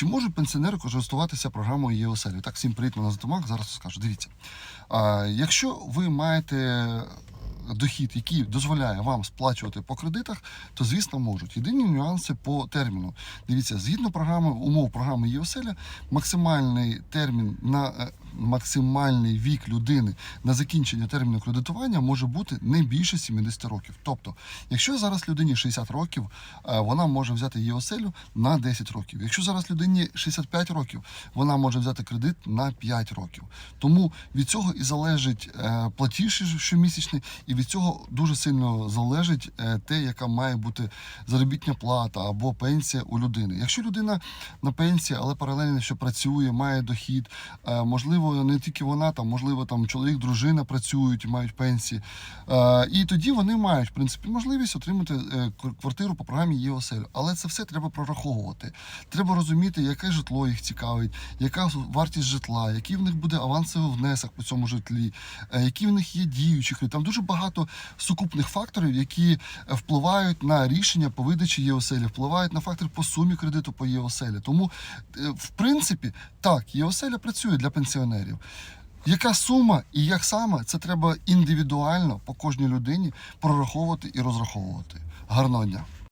Чи може пенсіонери користуватися програмою ЄОСЕЛі? Так, всім привіт, мене Затомак, зараз скажу. Дивіться, а, якщо ви маєте дохід, який дозволяє вам сплачувати по кредитах, то звісно можуть. Єдині нюанси по терміну. Дивіться, згідно програми умов програми ЄОСЕЛЯ, максимальний термін на е, максимальний вік людини на закінчення терміну кредитування може бути не більше 70 років. Тобто, якщо зараз людині 60 років, е, вона може взяти ЄОСЕЛю на 10 років. Якщо зараз людині 65 років, вона може взяти кредит на 5 років. Тому від цього і залежить е, платіж щомісячний, і від цього дуже сильно залежить е, те, яка має бути заробітня плата або пенсія у людини. Якщо людина на пенсії, але паралельно ще працює, має дохід, е, можливо, не тільки вона, там, можливо, там чоловік, дружина працюють, мають пенсії. Е, І тоді вони мають в принципі можливість отримати е, квартиру по програмі ЄОСЕЛ. Але це все треба прораховувати. Треба розуміти, яке житло їх цікавить, яка вартість житла, який в них буде авансовий внесок по цьому житлі, е, які в них є кредити. Там дуже багато сукупних факторів, які впливають на рішення по видачі ЄОСЕЛі, впливають на фактор по сумі кредиту по ЄОСЕЛі. Тому, в принципі, так, ЄОСЕЛя працює для пенсіонерів. Яка сума і як саме, це треба індивідуально по кожній людині прораховувати і розраховувати. Гарного дня!